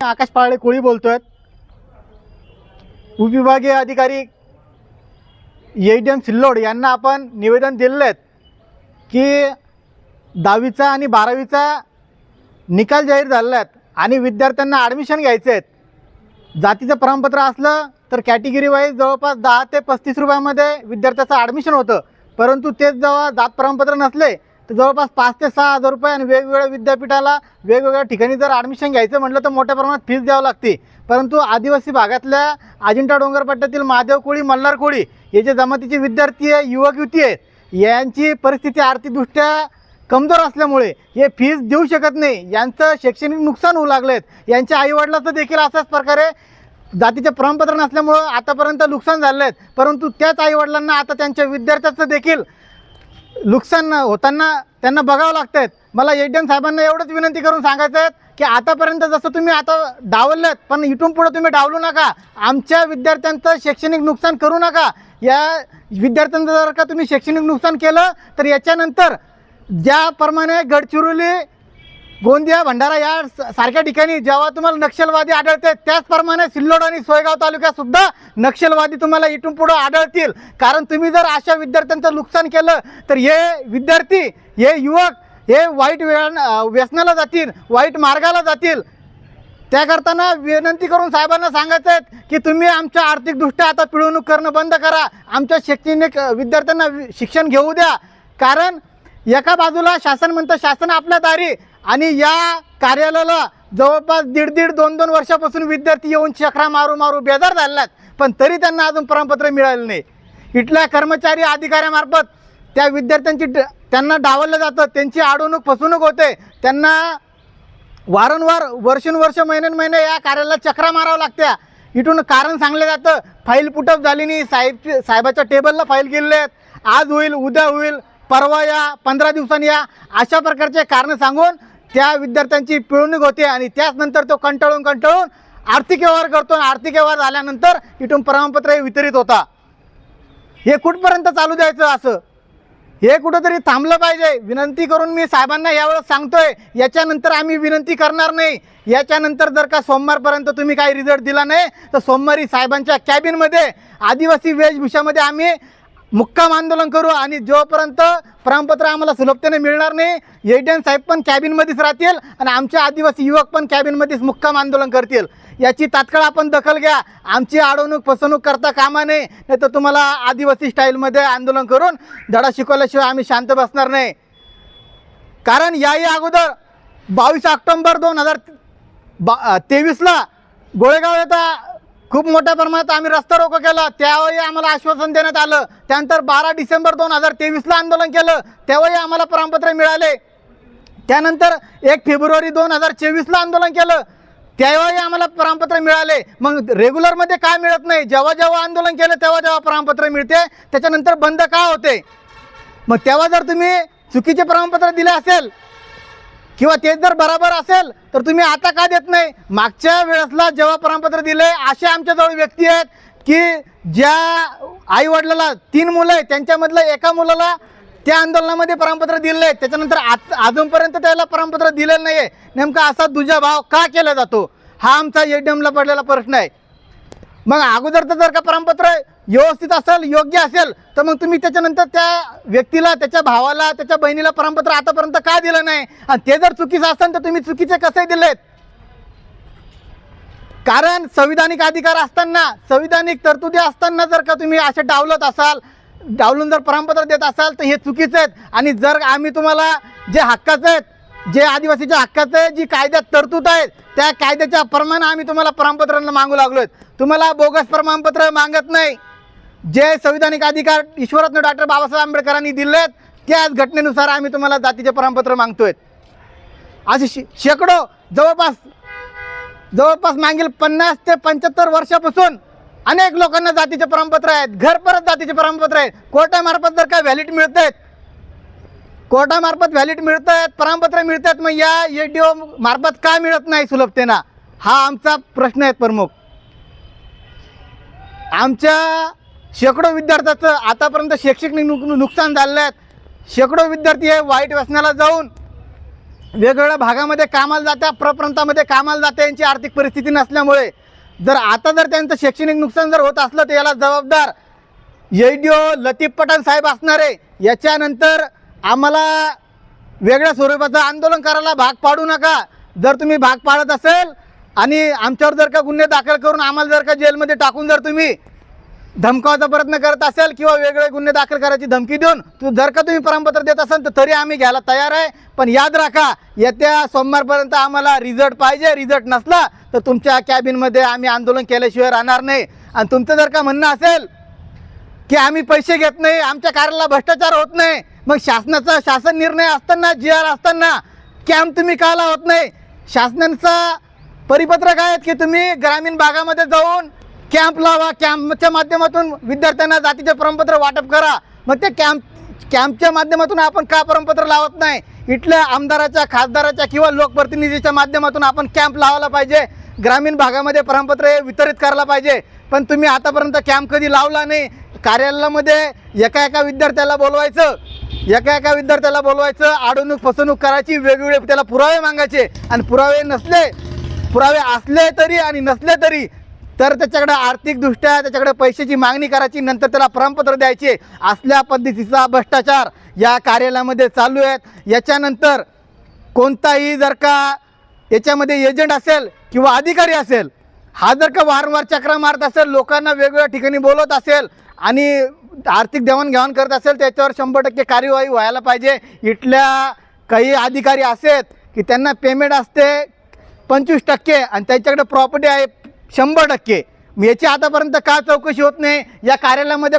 आकाश पाळे कोळी बोलतोय उपविभागीय अधिकारी एम सिल्लोड यांना आपण निवेदन दिलेलं आहे की दहावीचा आणि बारावीचा निकाल जाहीर झालेला आहेत आणि विद्यार्थ्यांना ॲडमिशन घ्यायचे आहेत जातीचं प्रमाणपत्र असलं तर कॅटेगरी वाईज जवळपास दहा ते पस्तीस रुपयामध्ये विद्यार्थ्याचं ॲडमिशन होतं. परंतु तेच जेव्हा जात प्रमाणपत्र नसले तर जवळपास पाच ते सहा हजार रुपये आणि वेगवेगळ्या विद्यापीठाला वेगवेगळ्या ठिकाणी जर ॲडमिशन घ्यायचं म्हटलं तर मोठ्या प्रमाणात फीस द्यावं लागते. परंतु आदिवासी भागातल्या अजिंठा डोंगरपट्ट्यातील महादेव कोळी मल्हार कोळी हे जे जमातीचे विद्यार्थी आहे युवक युवती आहेत यांची परिस्थिती आर्थिकदृष्ट्या कमजोर असल्यामुळे हे फीस देऊ शकत नाही. यांचं शैक्षणिक नुकसान होऊ लागलं आहेत यांच्या आईवडिलाचं देखील अशाच प्रकारे जातीचे प्रमाणपत्र नसल्यामुळं आतापर्यंत नुकसान झालं आहेत परंतु त्याच आईवडिलांना आता त्यांच्या विद्यार्थ्याचं देखील नुकसान होताना त्यांना बघावं लागतं मला एडीएम साहेबांना एवढंच विनंती करून सांगायचं आहे की आतापर्यंत जसं तुम्ही आता डावललेत पण इथून पुढे तुम्ही डावलू नका. आमच्या विद्यार्थ्यांचं शैक्षणिक नुकसान करू नका. या विद्यार्थ्यांचं जर का तुम्ही शैक्षणिक नुकसान केलं तर याच्यानंतर ज्याप्रमाणे गडचिरोली गोंदिया भंडारा या स- सारख्या ठिकाणी जेव्हा तुम्हाला नक्षलवादी आढळते त्याचप्रमाणे सिल्लोड आणि सोयगाव तालुक्यात सुद्धा नक्षलवादी तुम्हाला इथून पुढं आढळतील. कारण तुम्ही जर अशा विद्यार्थ्यांचं नुकसान केलं तर हे विद्यार्थी हे युवक हे वाईट वेळ व्यसनाला जातील वाईट मार्गाला जातील. त्या करताना विनंती करून साहेबांना सांगायचं आहे की तुम्ही आमच्या आर्थिकदृष्ट्या आता पिळवणूक करणं बंद करा. आमच्या शैक्षणिक विद्यार्थ्यांना वि- शिक्षण घेऊ द्या. कारण एका बाजूला शासन म्हणतं शासन आपल्या दारी आणि या कार्यालयाला जवळपास दीड दीड दोन दोन वर्षापासून विद्यार्थी येऊन चक्रा मारू मारू बेजार झालेला आहेत. पण तरी त्यांना अजून प्रमाणपत्र मिळालं नाही. इथल्या कर्मचारी अधिकाऱ्यामार्फत त्या विद्यार्थ्यांची ड- त्यांना डावललं जातं त्यांची अडवणूक फसवणूक होते. त्यांना वारंवार वर्षानुवर्ष महिन्यान महिने या कार्यालयाला चक्रा मारावं लागत्या. इथून कारण सांगलं जातं. फाईल पुटअप झाली नाही. साहेब साहेबाच्या टेबलला फाईल गेलेले आहेत. आज होईल उद्या होईल परवा या पंधरा दिवसांनी या. अशा प्रकारचे कारणं सांगून त्या विद्यार्थ्यांची पिळवणूक होते आणि त्याच नंतर तो कंटाळून कंटाळून आर्थिक व्यवहार करतो आणि आर्थिक व्यवहार झाल्यानंतर इथून प्रमाणपत्र हे वितरित होता. हे कुठपर्यंत चालू द्यायचं असं? हे कुठंतरी थांबलं पाहिजे. विनंती करून मी साहेबांना यावेळेस सांगतोय याच्यानंतर आम्ही विनंती करणार नाही. याच्यानंतर जर का सोमवारपर्यंत तुम्ही काही रिझल्ट दिला नाही तर सोमवारी साहेबांच्या कॅबिनमध्ये आदिवासी वेशभूषामध्ये आम्ही मुक्काम आंदोलन करू आणि जोपर्यंत प्रमाणपत्र आम्हाला सुलभतेने मिळणार नाही एडीएन साहेब पण कॅबिनमध्येच राहतील आणि आमचे आदिवासी युवक पण कॅबिनमध्येच मुक्काम आंदोलन करतील. याची तात्काळ आपण दखल घ्या. आमची अडवणूक फसवणूक करता कामा नये नाही तर तुम्हाला आदिवासी स्टाईलमध्ये आंदोलन करून धडा शिकवल्याशिवाय आम्ही शांत बसणार नाही. कारण याही अगोदर बावीस ऑक्टोंबर दोन हजार बा तेवीसला गोळेगाव येता खूप मोठ्या प्रमाणात आम्ही रस्ता रोको केला. त्यावेळी आम्हाला आश्वासन देण्यात आलं. त्यानंतर बारा डिसेंबर दोन हजार तेवीसला आंदोलन केलं. तेव्हाही आम्हाला प्रमाणपत्र मिळाले. त्यानंतर एक फेब्रुवारी दोन हजार चोवीसला आंदोलन केलं. त्यावेळी आम्हाला प्रमाणपत्र मिळाले. मग रेग्युलरमध्ये काय मिळत नाही. जेव्हा जेव्हा आंदोलन केलं तेव्हा जेव्हा प्रमाणपत्र मिळते. त्याच्यानंतर बंद का होते? मग तेव्हा जर तुम्ही चुकीचे प्रमाणपत्र दिले असेल किंवा तेच जर बराबर असेल तर तुम्ही आता का देत नाही? मागच्या वेळेसला जेव्हा प्रमाणपत्र दिले असे आमच्याजवळ व्यक्ती आहेत की ज्या आई वडिलाला तीन मुलं आहेत त्यांच्यामधलं एका मुलाला त्या आंदोलनामध्ये प्रमाणपत्र दिलेलं आहे. त्याच्यानंतर आज अजूनपर्यंत त्याला प्रमाणपत्र दिलेलं नाही आहे नेमका असा दुजा भाव का केला जातो? हा आमचा एडीएमला पडलेला प्रश्न आहे. मग अगोदरचं जर का प्रमाणपत्र व्यवस्थित असेल योग्य असेल तर मग तुम्ही त्याच्यानंतर त्या व्यक्तीला त्याच्या भावाला त्याच्या बहिणीला प्रमाणपत्र आतापर्यंत का दिलं नाही? आणि ते जर चुकीचं असेल तर तुम्ही चुकीचे कसे दिलेत? कारण संविधानिक अधिकार असताना संविधानिक तरतुदी असताना जर का तुम्ही असे डावलत असाल डावलून जर प्रमाणपत्र देत असाल तर हे चुकीचं आहेत. आणि जर आम्ही तुम्हाला जे हक्काचं आहेत जे आदिवासीच्या हक्काचं आहे जी कायद्यात तरतूद आहेत त्या कायद्याच्या प्रमाणे आम्ही तुम्हाला प्रमाणपत्रांना मागू लागलोय. तुम्हाला बोगस प्रमाणपत्र मागत नाही. जे संविधानिक अधिकार ईश्वरत्न डॉक्टर बाबासाहेब आंबेडकरांनी दिले आहेत त्याच घटनेनुसार आम्ही तुम्हाला जातीचे प्रमाणपत्र मागतोय. असे शे- शेकडो जवळपास जवळपास मागील पन्नास ते पंच्याहत्तर वर्षापासून अनेक लोकांना जातीचे प्रमाणपत्र आहेत. घर परत जातीचे प्रमाणपत्र आहेत. कोर्टामार्फत जर काय व्हॅलिड मिळत आहेत कोर्टामार्फत व्हॅलिड मिळत आहेत प्रमाणपत्र मिळत आहेत मग या एडीओ मार्फत का मिळत नाही सुलभतेना? हा आमचा प्रश्न आहे प्रमुख. आमच्या शेकडो विद्यार्थ्याचं आतापर्यंत शैक्षणिक नुक नुकसान झालेलं आहे. शेकडो विद्यार्थी हे वाईट व्यसनाला जाऊन वेगवेगळ्या भागामध्ये कामाला जात्या प्रप्रांतामध्ये कामाला जाते यांची आर्थिक परिस्थिती नसल्यामुळे. जर आता जर त्यांचं शैक्षणिक नुकसान जर होत असलं तर याला जबाबदार येडीओ लतीफ पठाण साहेब असणारे याच्यानंतर आम्हाला वेगळ्या स्वरूपाचं आंदोलन करायला भाग पाडू नका. जर तुम्ही भाग पाडत असेल आणि आमच्यावर जर का गुन्हे दाखल करून आम्हाला जर का जेलमध्ये टाकून जर तुम्ही धमकावाचा प्रयत्न करत असेल किंवा वेगळे गुन्हे दाखल करायची धमकी देऊन तू जर का तुम्ही प्रमाणपत्र देत असाल तर तरी आम्ही घ्यायला तयार आहे. पण याद राखा येत्या सोमवारपर्यंत आम्हाला रिझल्ट पाहिजे. रिझल्ट नसला तर तुमच्या कॅबिनमध्ये आम्ही आंदोलन केल्याशिवाय राहणार नाही. आणि तुमचं जर का म्हणणं असेल की आम्ही पैसे घेत नाही आमच्या कार्याला भ्रष्टाचार होत नाही मग शासनाचा शासन निर्णय असताना जी आर असताना कॅम्प तुम्ही का लावत नाही? शासनाचा परिपत्रक आहे की तुम्ही ग्रामीण भागामध्ये जाऊन कॅम्प लावा कॅम्पच्या माध्यमातून विद्यार्थ्यांना जातीचे प्रमाणपत्र वाटप करा. मग ते कॅम्प कॅम्पच्या माध्यमातून आपण का प्रमाणपत्र लावत नाही? इथल्या आमदाराच्या खासदाराच्या किंवा लोकप्रतिनिधीच्या माध्यमातून आपण कॅम्प लावायला पाहिजे. ग्रामीण भागामध्ये प्रमाणपत्र हे वितरित करायला पाहिजे. पण तुम्ही आतापर्यंत कॅम्प कधी लावला नाही? कार्यालयामध्ये एका एका विद्यार्थ्याला बोलवायचं. एका एका विद्यार्थ्याला बोलवायचं आडवणूक फसवणूक करायची वेगवेगळे त्याला पुरावे मागायचे. आणि पुरावे नसले पुरावे असले तरी आणि नसले तरी तर त्याच्याकडे आर्थिकदृष्ट्या त्याच्याकडे पैशाची मागणी करायची नंतर त्याला प्रमाणपत्र द्यायचे. असल्या पद्धतीचा भ्रष्टाचार या कार्यालयामध्ये चालू आहेत. याच्यानंतर कोणताही जर का याच्यामध्ये एजंट असेल किंवा अधिकारी असेल हा जर का वारंवार चक्रा मारत असेल लोकांना वेगवेगळ्या ठिकाणी बोलवत असेल आणि आर्थिक देवाणघेवाण करत असेल त्याच्यावर शंभर टक्के कार्यवाही व्हायला पाहिजे. इथल्या काही अधिकारी असेत की त्यांना पेमेंट असते पंचवीस टक्के आणि त्यांच्याकडे प्रॉपर्टी आहे शंभर टक्के. याची आतापर्यंत का चौकशी होत नाही? या कार्यालयामध्ये